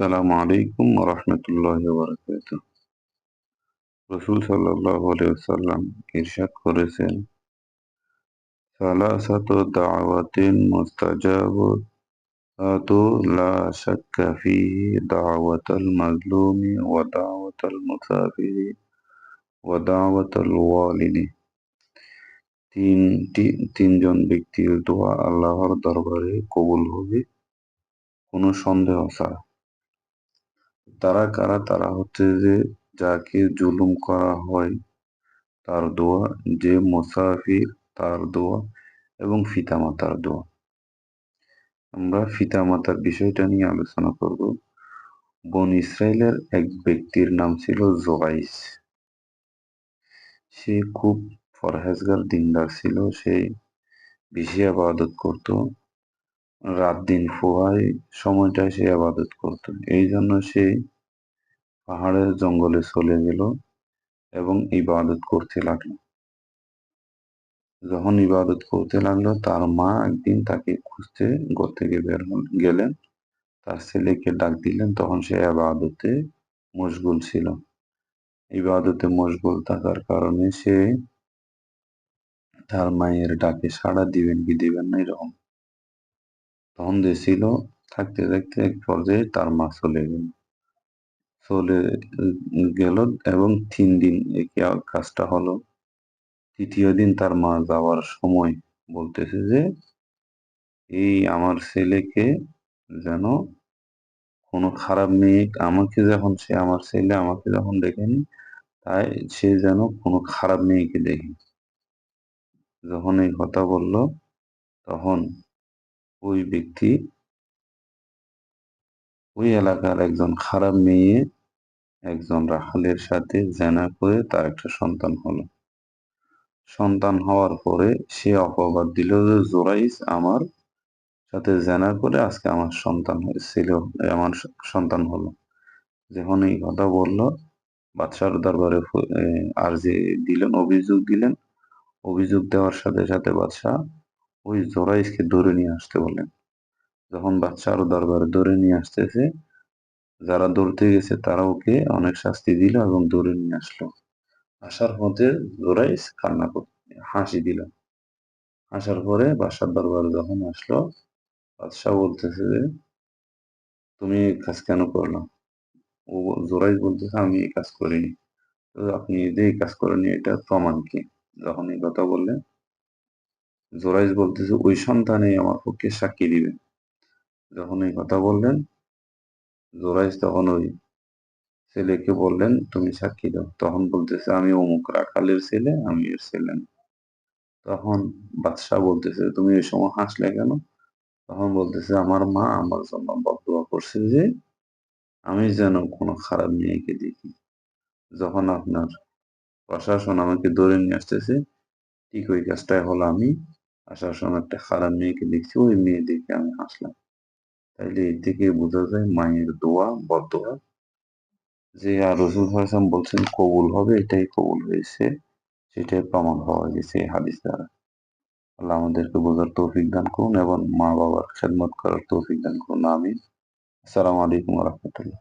আসসালামু আলাইকুম রহমতুল্লাহ রসুল সাল্লাহ সাল্লাম ইরশাদ করেছেন, সালাসাত দাওয়াতিন মুস্তাজাবাতু লা শাক্কা ওয়ালিদি। তিনটি তিনজন ব্যক্তির দোয়া আল্লাহর দরবারে কবুল হবে, কোনো সন্দেহ ছাড়া। তারা কারা? তারা হচ্ছে যে যাকে জুলুম করা হয়, তার দোয়া, যে মুসাফির, তার দোয়া এবং ফিতামাতার দোয়া। আমরা ফিতামাতার বিষয়টা নিয়ে আলোচনা করব। বন ইসরায়েলের এক ব্যক্তির নাম ছিল জোয়াইস সে খুব ফরহেজগার দিনদার ছিল। সে বেশি আবাদত করত। রাত দিন ফোয়াই সময়টায় সে আবাদত করত। এই জন্য সে পাহাড়ের জঙ্গলে চলে গেল এবং ইবাদত করতে লাগল। যখন ইবাদত করতে লাগল, তার মা একদিন তাকে খুঁজতে ঘর থেকে বের গেলেন। তার ছেলেকে ডাক দিলেন। তখন সে আবাদতে মশগুল ছিল। ইবাদতে মশগুল থাকার কারণে সে তার মায়ের ডাকে সাড়া দিবেন কি দিবেন না, এরকম যে ছিল থাকতে থাকতে এক পর্যায়ে তার মা চলে গেল। চলে গেল এবং তিন দিন কাজটা হলো। তৃতীয় দিন তার মা যাওয়ার সময় বলতেছে যে, এই আমার ছেলেকে যেন কোনো খারাপ মেয়ে আমাকে যখন, সে আমার ছেলে আমাকে যখন দেখেনি, তাই সে যেন কোনো খারাপ মেয়েকে দেখে। যখন এই কথা বলল, তখন ওই ব্যক্তি ওই এলাকার একজন খারাপ মেয়ে, একজন রাখালের সাথে জেনা করে তার একটা সন্তান হলো। সন্তান হওয়ার পরে সে অপবাদ দিল যে, জোরাইস আমার সাথে জেনা করে আজকে আমার সন্তান হয়েছিল আমার সন্তান হলো। যখন এই কথা বলল, বাদশার দরবারে আর যে দিলেন, অভিযোগ দিলেন। অভিযোগ দেওয়ার সাথে সাথে বাদশাহ ওই জোরাইসকে ধরে নিয়ে আসতে বলেন। যখন বাচ্চা আরও দরবারে ধরে নিয়ে আসতেছে, যারা ধরতে গেছে তারা ওকে অনেক শাস্তি দিল এবং ধরে নিয়ে আসলো। আসার পথে জোরাইস কান্না হাসি দিল। আসার পরে বাসার দরবারে যখন আসলো, বাদশাহ বলতেছে যে, তুমি কাজ কেন করলাম ও জোরাইস বলতেছে, আমি এই কাজ করিনি। আপনি যে কাজ করেনি এটা প্রমাণ কি? যখন এই কথা বললেন জোরাইস বলতেছে, ওই সন্তানেই আমার পক্ষে সাক্ষী দিবে যখন এই কথা বললেন জোরাইজ তখন ওই ছেলেকে বললেন, তুমি সাক্ষী দাও। তখন বলতেছে, আমি অমুক রাখালের ছেলে, আমি এর ছেলে তখন বাদশাহ বলতেছে, তুমি ওই সময় হাসলে কেন? তখন বলতেছে, আমার মা আমার জন্য বদুয়া করছে যে, আমি যেন কোনো খারাপ মেয়েকে দেখি। যখন আপনার প্রশাসন আমাকে ধরে নিয়ে আসতেছে, ঠিক ওই কাজটাই হলো আমি আসার সময় একটা খারাপ মেয়েকে দেখছি, ওই মেয়ে দেখে আমি হাসলাম। তাইলে এর থেকে বোঝা যায় মায়ের দোয়া বদোয়া যে আর রসুল হাসান বলছেন, কবুল হবে, এটাই কবুল হয়েছে, সেটাই প্রমাণ হওয়া গেছে এই হাদিস দ্বারা। আল্লাহ আমাদেরকে বোঝার তৌফিক দান করুন এবং মা বাবার খেদমত করার তৌফিক দান করুন আমি আসসালামু আলাইকুম রহমতুল্লাহ।